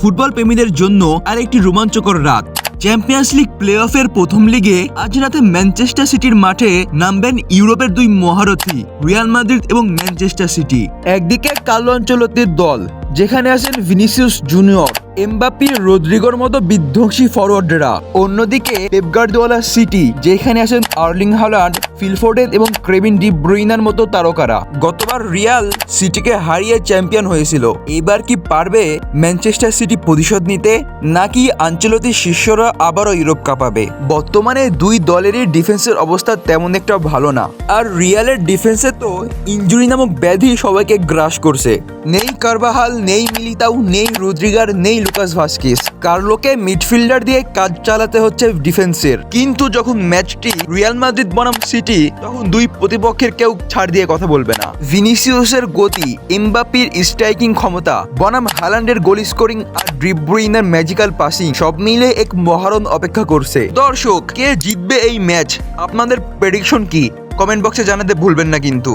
Football প্রেমীদের জন্য আরেকটি রোমাঞ্চকর রাত। চ্যাম্পিয়ন্স লিগ প্লে অফের প্রথম লিগে আজ রাতে ম্যানচেস্টার সিটির মাঠে নামবেন ইউরোপের দুই মহারথী রিয়াল মাদ্রিদ এবং ম্যানচেস্টার সিটি একদিকে কালো অঞ্চলতির দল, যেখানে আছেন ভিনিসিয়াস জুনিয়র এমবাপি রদ্রিগোর মতো বিধ্বংসী ফরওয়ার্ডরা অন্যদিকে পেপগার্দিওয়ালা সিটি যেখানে আছেন আর্লিং হালান্ড ফিলফোর্ডেন এবং ক্রেভিন ডি ব্রুইনার মতো তারকারা। গতবার রিয়াল সিটিকে হারিয়ে চ্যাম্পিয়ন হয়েছিল। এবার কি পারবে ম্যানচেস্টার সিটি প্রতিশোধ নিতে, নাকি আঞ্চলতির শিষ্যরা আবারও ইউরোপ কাঁপাবে? বর্তমানে দুই দলেরই ডিফেন্সের অবস্থা তেমন একটা ভালো না। আর রিয়ালের ডিফেন্সে তো ইঞ্জুরি নামক ব্যাধি সবাইকে গ্রাস করছে। নেই কারবাহাল, নেই মিলিতাও নেই রুদ্রিগার, নেই লুকাস ভাস্কিস। কার্লোকে মিডফিল্ডার দিয়ে কাজ চালাতে হচ্ছে ডিফেন্সের। কিন্তু যখন ম্যাচটি রিয়াল মাদ্রিদ বনাম সিটি তখন দুই প্রতিপক্ষের কেউ ছাড় দিয়ে কথা বলবে না। ভিনিসিয়াসের গতি এমবাপির স্ট্রাইকিং ক্ষমতা, বনাম হালান্ডের গোল স্কোরিং আর ড্রিব্রুইনের ম্যাজিক্যাল পাসিং সব মিলে এক মহারণ অপেক্ষা করছে। দর্শক, কে জিতবে এই ম্যাচ? আপনাদের প্রেডিকশন কি? কমেন্ট বক্সে জানাতে ভুলবেন না কিন্তু।